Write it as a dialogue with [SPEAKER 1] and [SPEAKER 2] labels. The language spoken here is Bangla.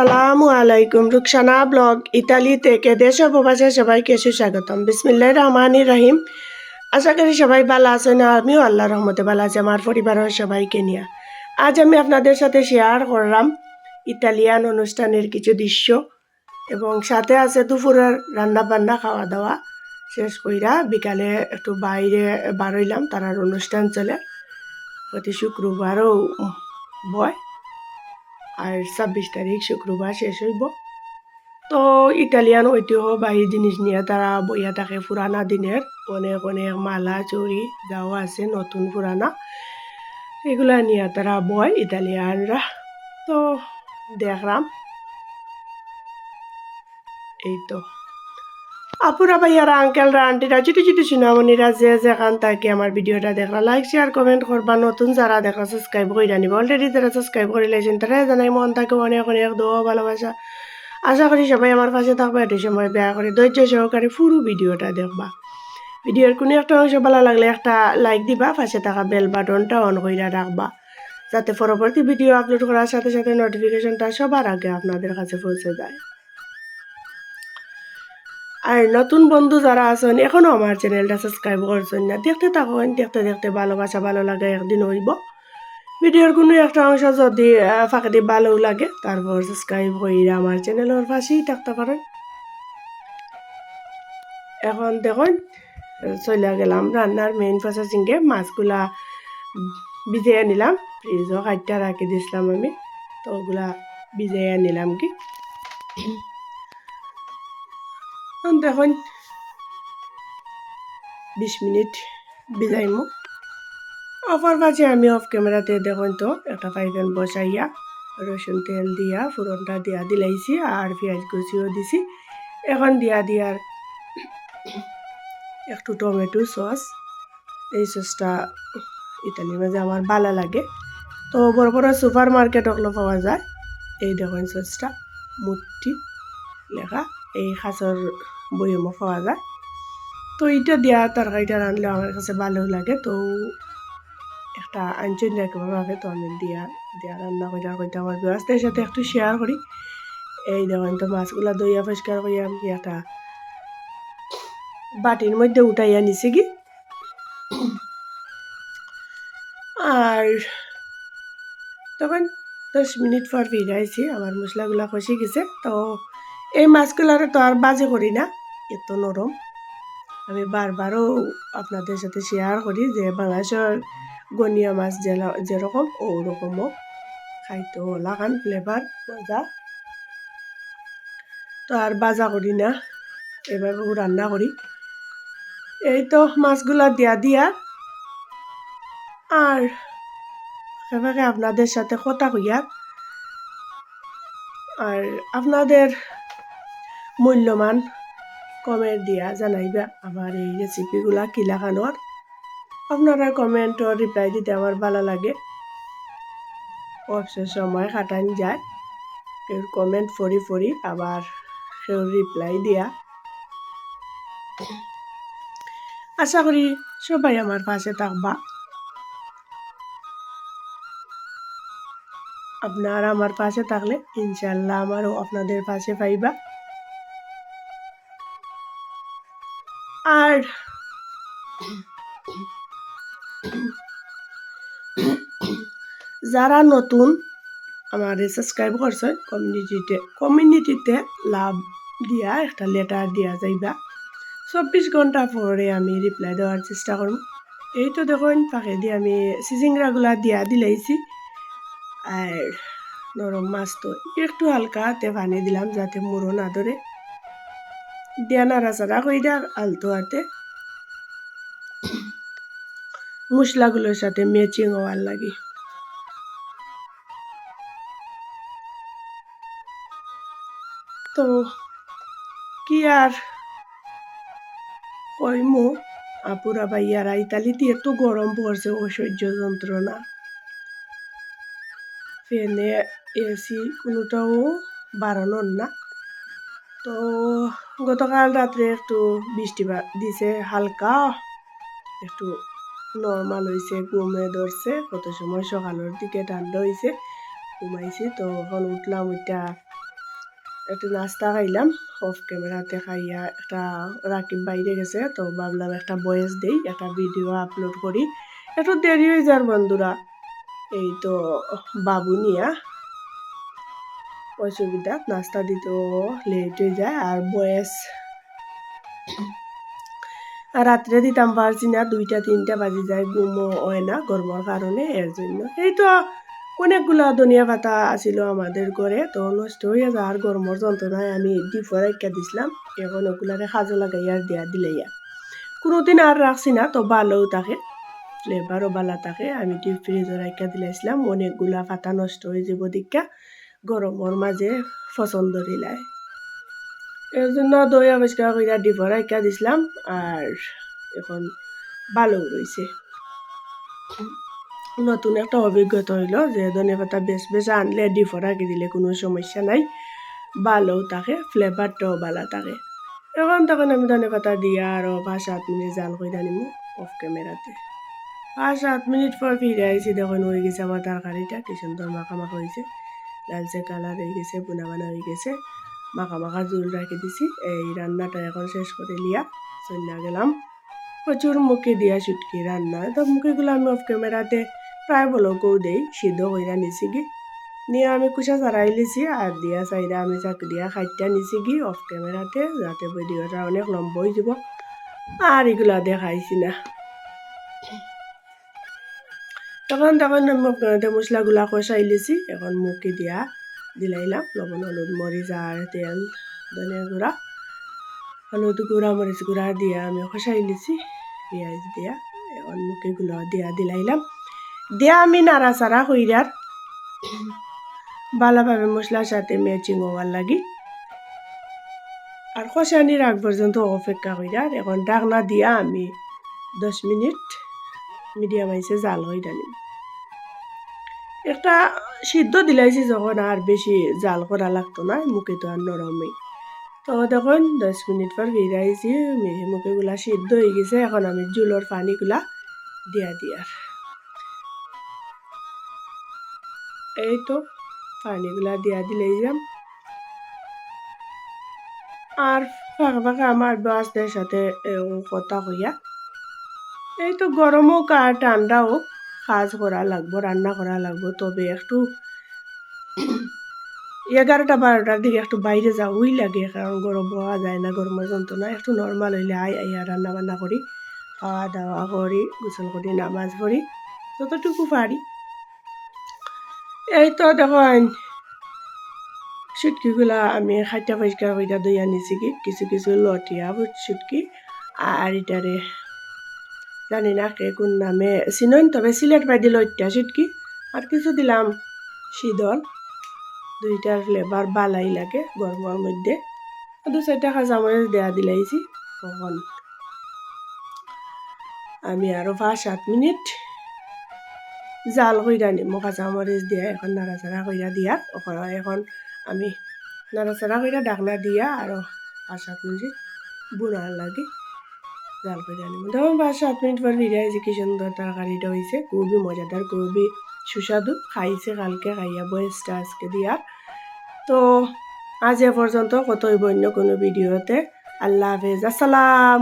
[SPEAKER 1] সালামু আলাইকুম রুকসানা ব্লগ, ইতালি থেকে দেশ প্রবাসে সবাইকে সুস্বাগতম। বিসমিল্লাহ রহমান রাহিম আশা করি সবাই ভালো আছেন, আমিও আল্লাহ রহমতে ভালো আছি, আমার পরিবারের সবাইকে নিয়ে। আজ আমি আপনাদের সাথে শেয়ার করলাম ইতালিয়ান অনুষ্ঠানের কিছু দৃশ্য এবং সাথে আছে দুপুরের রান্না বান্না খাওয়া দাওয়া শেষ কইরা বিকালে একটু বাইরে বারইলাম তারার অনুষ্ঠান চলে। প্রতি শুক্রবারও বয়। আর ছাব্বিশ তারিখ শুক্রবার শেষ হইব। তো ইটালিয়ান ঐতিহ্যবাহী জিনিস নিয়ে তারা বইয়া থাকে পুরানা দিনের। অনেক অনেক মালা চুরি যাও আছে, নতুন পুরানা। এগুলা নিয়ে তারা বয় ইটালিয়ানরা। তো দেখলাম। এই তো। আপুরা ভাইয়ারা, আঙ্কেলরা, আন্টিরা ছোটো ছোটো সুনামনিরা যে যেখান থাকে আমার ভিডিওটা দেখলা লাইক শেয়ার কমেন্ট করবা। নতুন যারা দেখা সাবস্ক্রাইব করে জানিব অলরেডি যারা সাবস্ক্রাইব করে লেছেন তারা জানাই, মন থাকে অনেক অনেক দোয়া ভালোবাসা। আশা করি সবাই আমার পাশে থাকবে একটু সময় বেয়া করে ধৈর্য সহকারে পুরো ভিডিওটা দেখবা। ভিডিওর কোনো একটা অংশ ভালো লাগলে একটা লাইক দিবা, পাশে থাকা বেল বাটনটা অন করে রাখবা, যাতে পরবর্তী ভিডিও আপলোড করার সাথে সাথে নোটিফিকেশনটা সবার আগে আপনাদের কাছে পৌঁছে যায়। আর নতুন বন্ধু যারা আছেন এখনও আমার চ্যানেলটা সাবস্ক্রাইব করছেন না, দেখতে থাকুন, দেখতে দেখতে ভালোবাসা ভালো লাগে একদিন হইব। ভিডিওর কোনো একটা অংশ যদি ফাঁকাটি ভালো লাগে, তারপর সাবস্ক্রাইব করে আমার চ্যানেলের পাশেই থাকতে পারেন। এখন দেখুন চলে গেলাম রান্নার মেইন প্রসেসিংয়ে মাছগুলা ভিজিয়ে নিলাম। ফ্রিজও কাটটা রাখি দিছিলাম আমি, তো ওগুলা ভিজিয়ে নিলাম কি? দেখুন। বিশ মিনিট ভিজাইমু অফার পাচ্ছে আমি অফ ক্যামেরাতে দেখুন তো, একটা পাইপেন বসাইয়া, রসুন তেল দিয়া ফুরনটা দিয়া দিলাইছি, আর পেঁয়াজ কুচিও দিছি। এখন দিয়া দিয়ার একটু টমেটো সস। এই সসটা ইতালির মাঝে আমার ভালো লাগে। তো বড় বড় সুপার মার্কেট ওগুলো পাওয়া যায়। এই দেখুন সসটা মুটি লেখা। এই খাসর বইমও পাওয়া যায়। তো এটা দেওয়া তরকারিটা রানলে আমার কাছে ভালো লাগে। তো একটা আনচন ভাবে তো আমি দিয়া দিয়া রান্না করে করতে আমার ব্যবস্থার সাথে একটু শেয়ার করি। এই দেখুন তো মাছগুলা দইয়া পরিষ্কার করি আমি একটা বাটির মধ্যে উঠাইয়া নিছি কি। আর তখন দশ মিনিট পর ফিরাইছি আমার মশলাগুলা কষি গেছে। তো এই মাছগুলার তো আর বাজে করি না, এত নরম। আমি বারবারও আপনাদের সাথে শেয়ার করি যে বাংলাদেশের গনিয়া মাছ যেরকম, ওরকমও। খাইতো লাগান ফ্লেভার মজা। তো আর বাজা করি না, এভাবে রান্না করি। এই তো মাছগুলা দিয়া দিয়া। আর এভাবে আপনাদের সাথে কথা কইয়া, আর আপনাদের মূল্যমান কমেন্ট দিয়া জানাইবা আমার এই রেসিপিগুলা কি লাগানোর। আপনারা কমেন্ট ও রিপ্লাই দিতে আমার ভালো লাগে। অবসর সময় কাটান যায়। কেউ কমেন্ট ফরি ফরি আবার কেউ রিপ্লাই দিয়া। আশা করি সবাই আমার পাশে থাকবা। আপনারা আমার পাশে থাকলে ইনশাল্লাহ আমারও আপনাদের পাশে পাইবা। আর যারা নতুন আমার সাবস্ক্রাইব করছে কমিউনিটিতে কমিউনিটিতে লাভ দিয়া একটা লেটার দিয়া যাইবা। চব্বিশ ঘণ্টা পরে আমি রিপ্লাই দেওয়ার চেষ্টা করব। এই তো দেখুন পাখে দিয়ে আমি সিজিংরাগুলা দিয়া দিলাইছি। আর নরম মাছ তো একটু হালকা হাতে দিলাম যাতে মুড়ো না ধরে দিয়া নাড়াচাড়া দেয় আলতো হাতে মশলাগুলোর সাথে ম্যাচিং হওয়ার লাগে। তো কি আর কইমু? আপুরা ভাইয়ারা ইতালিতে এত গরম পড়ছে, অসহ্য যন্ত্রণা। ফ্যানে এসি কোনোটাও বাড়ানোর না। তো গতকাল রাত্রে একটু বৃষ্টি দিছে হালকা। একটু নর্মাল হয়েছে ঘুমে ধরছে। কত সময় সকালের দিকে ঠান্ডা হয়েছে ঘুমাইছি। তো এখন উঠলাম ওইটা একটু নাস্তা খাইলাম। অফ ক্যামেরাতে খাইয়া একটা রাকিব বাইরে গেছে, তো ভাবলাম একটা ভয়েস দেই, একটা ভিডিও আপলোড করি। একটু দেরি হয়ে যার বন্ধুরা। এই তো বাবু নিয়া অসুবিধা, নাস্তা দিতেও লেট হয়ে যায়, আর বয়স আর রাত্রে দিতাম পারছি না, দুইটা, তিনটা বাজে যায়, ঘুমও হয় না গরমের কারণে, এর জন্য। এই তো অনেকগুলো ধনিয়া পাতা আছিল আমাদের ঘরে, তো নষ্ট হয়ে যাওয়ার গরমের যন্ত্রণায় আমি ডিপর একটা দিছিলাম, এখন ওগুলারে সাজো লাগাইয়া দেয়া দিলাইয়া। কোনোদিন আর রাখছি না, তো ভালোও থাকে ফ্লেভারও ভালো থাকে, আমি ডিপ ফ্রিজে রাখা দিলাইছিলাম, অনেকগুলা পাতা নষ্ট হয়ে যাব দীক্ষা গরমের মাঝে পছন্দ দিলাই এর জন্য দই আবিষ্কার করে ডিপর রাখা দিছিলাম আর এখন ভালো রয়েছে নতুন একটা অভিজ্ঞতা হইল যে ধনে পাতা বেশ বেশ আনলে ডিপর রাখি দিলে কোনো সমস্যা নাই ভালোও থাকে ফ্লেভারটাও ভালো থাকে। এখন তখন আমি ধনে পাতা দিয়ে আরও পাঁচ সাত মিনিট জাল করে নিব অফ ক্যামেরাতে পাঁচ সাত মিনিট পর ফিরে আইসি দেখুন হয়ে গেছে আমার তরকারিটা, কি সুন্দর মাখা মাখা হয়েছে লালচে কালার হয়ে গেছে, বুনা বানা হয়ে গেছে। মাখা মাখা জোল রাখি দিছি। এই রান্নাটা এখন শেষ করে লিয়া চলে গেলাম। প্রচুর মুখে দিয়া চুটকি রান্না। তো মুখেগুলো আমি অফ ক্যামেরাতে প্রায় বলকেও দেই, সিদ্ধ কইরা নিছি কি নিয়ে আমি কুচা চারাই লিছি, আর দিয়া চাইরা আমি চাক দিয়া খাইটা নিছি কি অফ ক্যামেরাতে যাতে ভিডিওটা অনেক লম্বা হয়ে যাব। আর এগুলা দেখাইছি না। তখন তখন আমি ক্যামেরাতে মশলাগুলা কষাই লিছি, এখন মুখে দিয়া দিলাইলাম লবণ, হলুদ মরিচ আর তেল, ধনিয়া গুঁড়া, হলুদ গুঁড়া মরিচ গুঁড়া দিয়া আমি কষাই লিছি, পেঁয়াজ দিয়া, এখন মুখেগুলো দিয়া দিলাইলাম দিয়া আমি নাড়াচাড়া হইরার ভালোভাবে মশলার সাথে ম্যাচিং হওয়ার লাগি। আর কষানির আগ পর্যন্ত অপেক্ষা কইরার এখন ডাকনা দিয়া আমি দশ মিনিট। মিডিয়াম আইসে জাল হইরা নিম একটা সিদ্ধ দিলাইছি যখন আর বেশি জাল করা লাগতো না, মুখে তো আর নরমই। তো দেখুন, দশ মিনিট পর আইছি মুখেগুলা সিদ্ধ হয়ে গেছে, এখন আমি জুলোর পানিগুলা দিয়া দিয়ার এই তো, পানিগুলা দিয়া দিলেই যাম আর ফাঁকা ফাঁকা আমার বাসদের সাথে কথা কইয়া এই তো গরম হোক আর ঠান্ডা হোক কাজ করা লাগবো, রান্না করা লাগবো, তবে একটু এগারোটা বারোটার দিকে একটু বাইরে যাওয়াই লাগে, কারণ গরম পাওয়া যায় না গরমের যন্ত্রণা। একটু নর্মাল হইলে আই আইয়া রান্না বান্না করি খাওয়া দাওয়া করি, গোসল করি, নামাজ পড়ি, যতটুকু পারি। এই তো দেখেন সুটকিগুলা আমি খাইটা পরিষ্কার কইটা দই আনিছি কি, কিছু কিছু লটিয়া সুটকি, আর এটারে জানি না কে কোন নামে। চিনন তবে সিলেট বাইদি লইটা সুটকি আর কিছু দিলাম। শীতল দুইটার ফ্লেভার বালাই লাগে গরমের মধ্যে। দু চারটা কাঁচামরিচ দেয়া দিলাইছি তখন আমি আরও পাঁচ, সাত মিনিট জাল কইরা নিম কাঁচামরিচ দিয়া, এখন নাড়াচাড়া কইরা দিয়া ওখানে এখন আমি নাড়াচাড়া কইরা ডাকনা দিয়া আরও পাঁচ, সাত মিনিট বুনার লাগে। জাল করে আনি তখন পাঁচ সাত মিনিট পর ফিরে আইছি কি সুন্দর তরকারিটা হয়েছে খুবই মজাদার খুবই সুস্বাদু, খাইছে কালকে, খাইয়া বয়সটা আজকে দিয়া। তো আজ এ পর্যন্ত কতই বন্য কোনো ভিডিওতে আল্লাহ হাফেজ। আসসালাম।